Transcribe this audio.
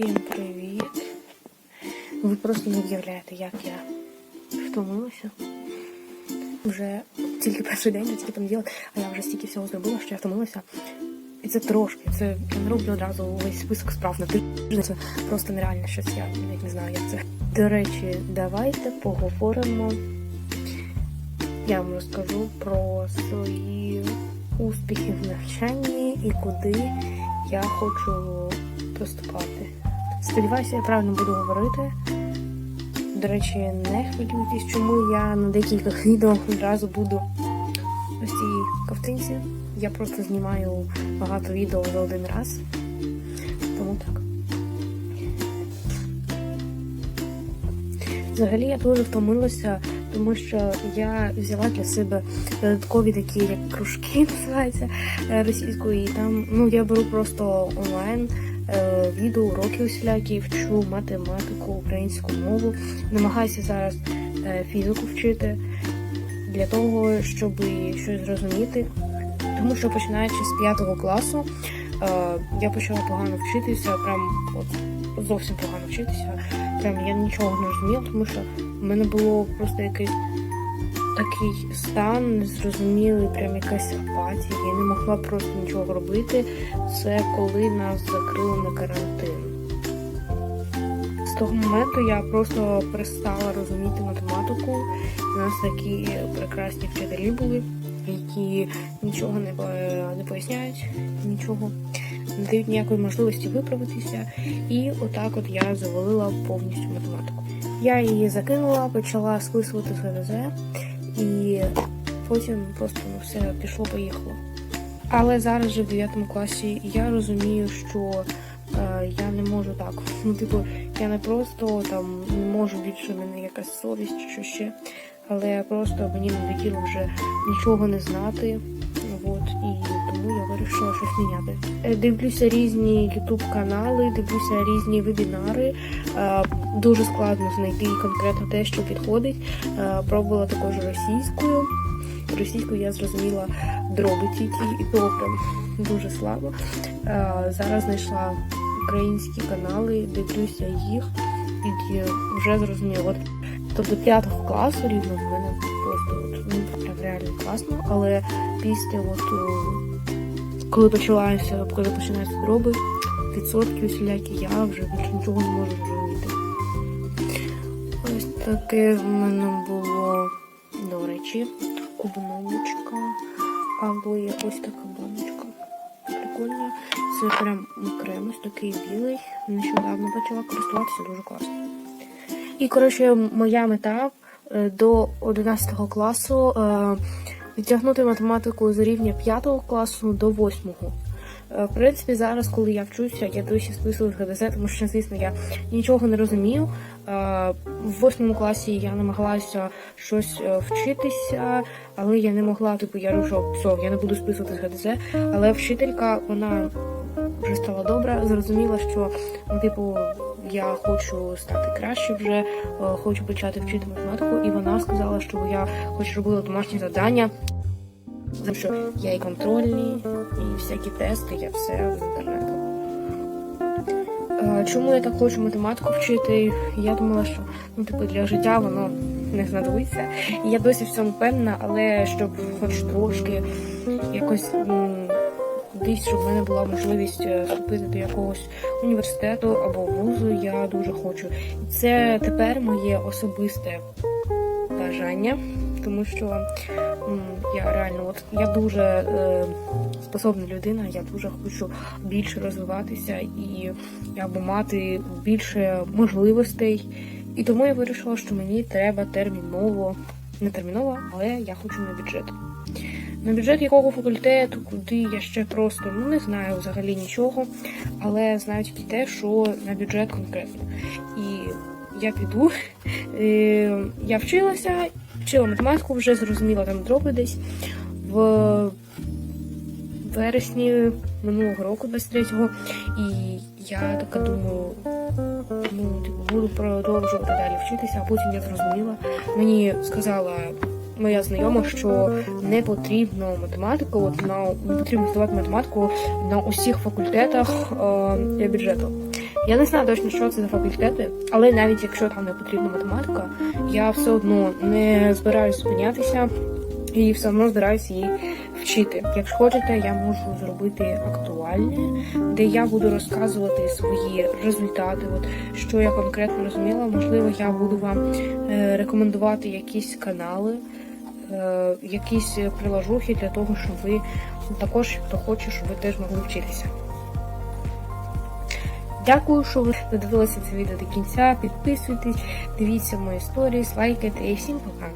Всім привіт! Ви просто не уявляєте, як я втомилася. Вже тільки перший день, тільки понеділок, а я вже стільки всього зробила, що я втомилася. І це трошки. Це я не роблю одразу весь список справ на тиждень. Це просто нереально щось. Я навіть не знаю, як це. До речі, давайте поговоримо. Я вам розкажу про свої успіхи в навчанні і куди я хочу поступати. Сподіваюся, я правильно буду говорити. До речі, не хвилюйтесь, чому я на декількох відео одразу буду ось цій ковтинці. Я просто знімаю багато відео за один раз. Тому так. Взагалі я дуже втомилася, тому що я взяла для себе додаткові такі, як кружки називаються е, російською, і там ну я беру просто онлайн відео, уроки усілякі, вчу математику, українську мову. Намагаюся зараз е, фізику вчити для того, щоб щось зрозуміти. Тому що починаючи з п'ятого класу е, я почала погано вчитися, прям от зовсім погано вчитися. Прям я нічого не розуміла, тому що в мене було просто якийсь такий стан, незрозумілий, прям якась апатія. Я не могла просто нічого робити. Це коли нас закрили на карантин. З того моменту я просто перестала розуміти математику. У нас такі прекрасні вчителі були, які нічого не, не поясняють, нічого не дають ніякої можливості виправитися. І отак от я завалила повністю математику. Я її закинула, почала списувати з ГДЗ, і потім просто ну, все пішло-поїхало. Але зараз же в 9 класі я розумію, що е, я не можу так. Ну, типу, я не просто там не можу більше в мене якась совість що ще. Але просто мені надоїло вже нічого не знати. От, і тому я вирішила щось міняти. Е, Дивлюся різні ютуб канали, дивлюся різні вебінари. Дуже складно знайти конкретно те, що підходить. Е, Пробувала також російською. Російською я зрозуміла дроби тільки, і то прям дуже слабо. Е, Зараз знайшла українські канали, дивлюся їх і вже зрозуміла. Тобто п'ятого класу рівно в мене просто от, ну, прям реально класно, але після от, е, коли почалася, коли починаються дроби, відсотки усілякі, я вже більше нічого не можу зрозуміти. Таке в мене було, до речі, обновочка або якось така баночка. Прикольно. Це прям крем такий білий. Нещодавно почала користуватися дуже класно. І, коротше, моя мета е, до 11 класу е, відтягнути математику з рівня 5 класу до 8. Е, В принципі, зараз, коли я вчуся, я досі списую з ГДЗ, тому що, звісно, я нічого не розумію. Е, В восьмому класі я намагалася щось е, вчитися, але я не могла, типу, я рушила, все, я не буду списувати з ГДЗ. Але вчителька, вона вже стала добра, зрозуміла, що ну, типу, я хочу стати краще вже, хочу почати вчити математику, і вона сказала, що я хоч робила домашні завдання. Тому що я і контрольні, і всякі тести, я все з інтернету. Чому я так хочу математику вчити? Я думала, що ну, типу, для життя воно не знадобиться. І я досі в цьому певна, але щоб хоч трошки якось м, десь, щоб в мене була можливість е, вступити до якогось університету або вузу, я дуже хочу. І це тепер моє особисте бажання, тому що я реально, от я дуже е, способна людина, я дуже хочу більше розвиватися і або мати більше можливостей. І тому я вирішила, що мені треба терміново, не терміново, але я хочу на бюджет. На бюджет якого факультету, куди я ще просто ну не знаю взагалі нічого, але знаю тільки те, що на бюджет конкретно. І я піду. Е, Я вчилася, вчила математику, вже зрозуміла там дроби десь в вересні минулого року, 23-го. І я така думаю, ну, типу, буду продовжувати далі вчитися, а потім я зрозуміла. Мені сказала моя знайома, що не потрібно математику, от на не потрібно здавати математику на усіх факультетах е, для бюджету. Я не знаю точно, що це за факультети, але навіть якщо там не потрібна математика, я все одно не збираюся зупинятися і все одно збираюся її вчити. Якщо хочете, я можу зробити актуальне, де я буду розказувати свої результати, от що я конкретно розуміла. Можливо, я буду вам е, рекомендувати якісь канали, е, якісь приложухи для того, щоб ви також, хто хоче, щоб ви теж могли вчитися. Дякую, що ви додивилися це відео до кінця. Підписуйтесь, дивіться мої сторіс, лайкайте і всім пока.